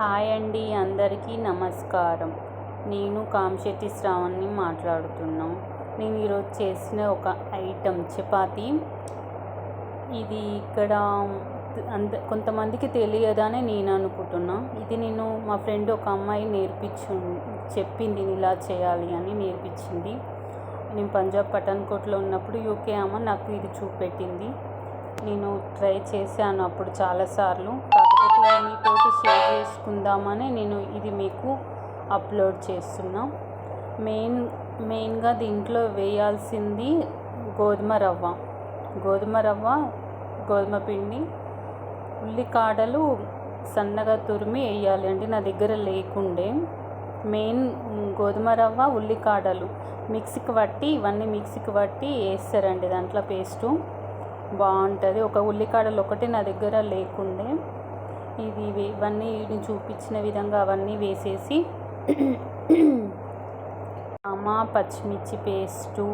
Hi అండి అందరికీ నమస్కారం. నేను కామశెట్టి శ్రావణ్ని మాట్లాడుతున్నాం. నేను ఈరోజు చేసిన ఒక ఐటమ్ చపాతి. ఇది ఇక్కడ అంత కొంతమందికి తెలియదని నేను అనుకుంటున్నా. ఇది నేను మా ఫ్రెండ్ ఒక అమ్మాయి నేర్పించు చెప్పింది ఇలా చేయాలి అని నేర్పించింది. నేను పంజాబ్ పఠాన్కోట్లో ఉన్నప్పుడు యూకే అమ్మ నాకు ఇది చూపెట్టింది. నేను ట్రై చేశాను అప్పుడు చాలాసార్లు మీతోటి షేర్ చేసుకుందామని నేను ఇది మీకు అప్లోడ్ చేస్తున్నా. మెయిన్ మెయిన్గా దీంట్లో వేయాల్సింది గోధుమ రవ్వ. గోధుమ రవ్వ గోధుమ పిండి ఉల్లికాడలు సన్నగా తురిమి వేయాలి. అంటే నా దగ్గర లేకుండే. మెయిన్ గోధుమ రవ్వ ఉల్లికాడలు. మిక్సీకి పట్టి ఇవన్నీ మిక్సీకి పట్టి వేస్తారండి దాంట్లో పేస్టు. బాగుంటుంది. ఒక ఉల్లికాడలు ఒకటి నా దగ్గర లేకుండే. ఇది ఇవన్నీ నేను చూపించిన విధంగా అవన్నీ వేసేసి అమ్మ పచ్చిమిర్చి పేస్టు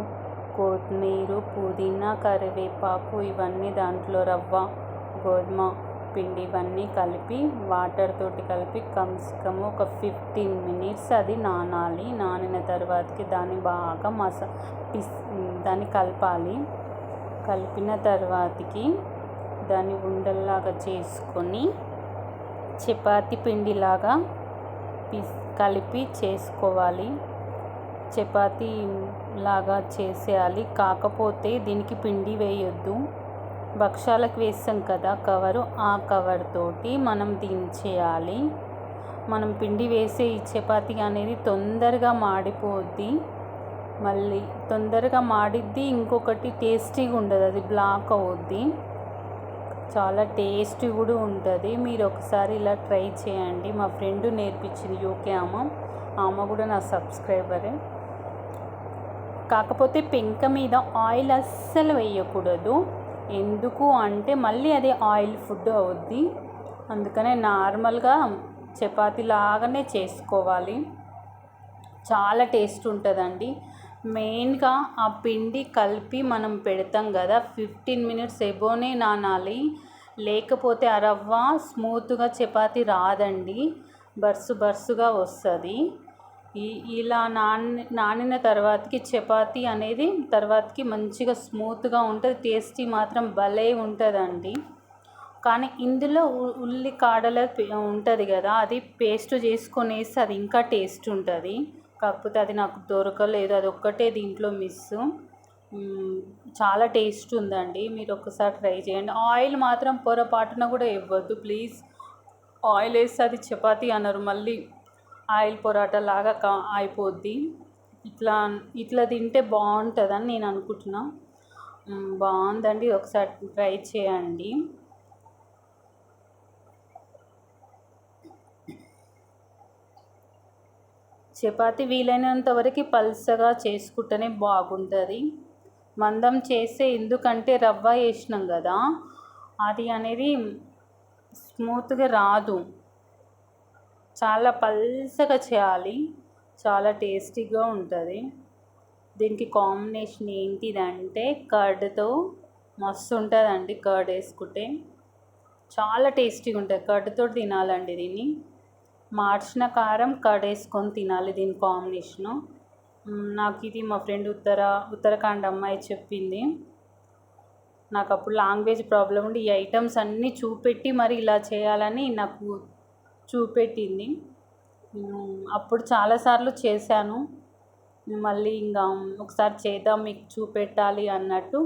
కొత్తిమీర పుదీనా కరివేపాకు ఇవన్నీ దాంట్లో రవ్వ గోధుమ పిండి ఇవన్నీ కలిపి వాటర్ తోటి కలిపి కమ్స్కమ్ ఒక ఫిఫ్టీన్ మినిట్స్ అది నానాలి. నానిన తర్వాతకి దాన్ని బాగా మసా పిస్ దాన్ని కలపాలి. కలిపిన తర్వాతకి దాన్ని ఉండల్లాగా చేసుకొని చపాతి పిండిలాగా పిస్ కలిపి చేసుకోవాలి. చపాతీ లాగా చేసేయాలి. కాకపోతే దీనికి పిండి వేయొద్దు. భక్షాలకు వేస్తాం కదా కవరు ఆ కవర్ తోటి మనం దించేయాలి. మనం పిండి వేసే ఈ చపాతి అనేది తొందరగా మాడిపోద్ది. మళ్ళీ తొందరగా మాడిద్ది ఇంకొకటి టేస్టీగా ఉండదు. అది బ్లాక్ అవుద్ది. చాలా టేస్టీ కూడా ఉంటుంది. మీరు ఒకసారి ఇలా ట్రై చేయండి. మా ఫ్రెండ్ నేర్పించింది యూకే ఆమె ఆమె కూడా నా సబ్స్క్రైబరే. కాకపోతే పెంక మీద ఆయిల్ అస్సలు వేయకూడదు. ఎందుకు అంటే మళ్ళీ అది ఆయిల్ ఫుడ్ అవుద్ది. అందుకనే నార్మల్గా చపాతీ లాగానే చేసుకోవాలి. చాలా టేస్ట్ ఉంటుందండి. మెయిన్గా ఆ పిండి కలిపి మనం పెడతాం కదా. ఫిఫ్టీన్ మినిట్స్ ఎబోనే నానాలి. లేకపోతే ఆ రవ్వ స్మూత్గా చపాతి రాదండి. బర్సు బర్సుగా వస్తుంది. ఈ ఇలా నాని నానిన తర్వాతకి చపాతి అనేది తర్వాతకి మంచిగా స్మూత్గా ఉంటుంది. టేస్టీ మాత్రం భలే ఉంటుందండి. కానీ ఇందులో ఉల్లి కాడల ఉంటుంది కదా. అది పేస్ట్ చేసుకునేసి అది ఇంకా టేస్ట్ ఉంటుంది. కాకపోతే అది నాకు దొరకలేదు. అది ఒక్కటే దీంట్లో మిస్ చాలా టేస్ట్ ఉందండి. మీరు ఒకసారి ట్రై చేయండి. ఆయిల్ మాత్రం పొరపాటున కూడా ఇవ్వద్దు. ప్లీజ్. ఆయిల్ వేస్తే అది చపాతీ అన్నారు మళ్ళీ ఆయిల్ పొరాటా లాగా కా అయిపోద్ది. ఇట్లా ఇట్లా తింటే బాగుంటుందని నేను అనుకుంటున్నా. బాగుందండి. ఒకసారి ట్రై చేయండి. చపాతి వీలైనంత వరకు పల్సగా చేసుకుంటేనే బాగుంటుంది. మందం చేస్తే ఎందుకంటే రవ్వ వేసినాం కదా అది అనేది స్మూత్గా రాదు. చాలా పల్సగా చేయాలి. చాలా టేస్టీగా ఉంటుంది. దీనికి కాంబినేషన్ ఏంటిదంటే కర్డ్తో మస్తు ఉంటుందండి కర్డ్ వేసుకుంటే. చాలా టేస్టీగా ఉంటుంది కర్డ్తో తినాలండి దీన్ని. మార్చిన కారం కర్డ్ వేసుకొని తినాలి దీని కాంబినేషను. నాకు ఇది మా ఫ్రెండ్ ఉత్తర ఉత్తరాఖండ్ అమ్మాయి చెప్పింది. నాకు అప్పుడు లాంగ్వేజ్ ప్రాబ్లం ఉండి ఈ ఐటమ్స్ అన్నీ చూపెట్టి మరి ఇలా చేయాలని నాకు చూపెట్టింది. నేను అప్పుడు చాలాసార్లు చేశాను. మళ్ళీ ఇంకా ఒకసారి చేద్దాం మీకు చూపెట్టాలి అన్నట్టు.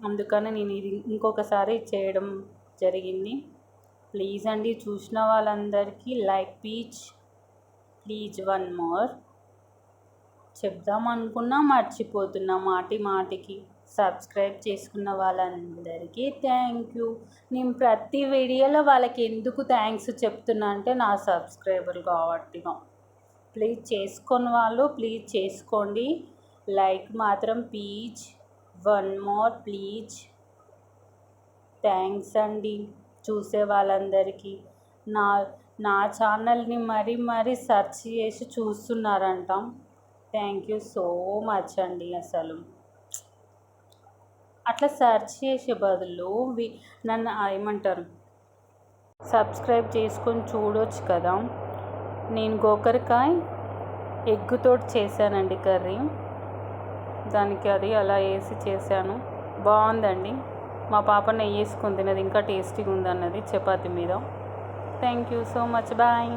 అందుకని నేను ఇది ఇంకొకసారి చేయడం జరిగింది. ప్లీజ్ అండి చూసిన వాళ్ళందరికీ like peach. Please one more. చెప్దాం అనుకున్నా మర్చిపోతున్నా మాటి మాటికి సబ్స్క్రైబ్ చేసుకున్న వాళ్ళందరికీ థ్యాంక్ యూ. నేను ప్రతి వీడియోలో వాళ్ళకి ఎందుకు థ్యాంక్స్ చెప్తున్నా అంటే నా సబ్స్క్రైబర్ కాబట్టిగా ప్లీజ్ చేసుకొని వాళ్ళు ప్లీజ్ చేసుకోండి. లైక్ మాత్రం please one more please. Thanks అండి. చూసే వాళ్ళందరికీ. నా నా ఛానల్ని మరీ మరీ సెర్చ్ చేసి చూస్తున్నారంట. థ్యాంక్ యూ సో మచ్ అండి అసలు. అట్లా సెర్చ్ చేసే బదులు వి నన్ను ఏమంటారు? సబ్స్క్రైబ్ చేసుకొని చూడొచ్చు కదా. నేను గోకరకాయ ఎగ్గుతో చేశానండి కర్రీ. దానికి అది అలా వేసి చేశాను. బాగుందండి. మా పాప నెయ్యి వేసుకుని తినది ఇంకా టేస్టీగా ఉందన్నది చపాతి మీద. Thank you so much bye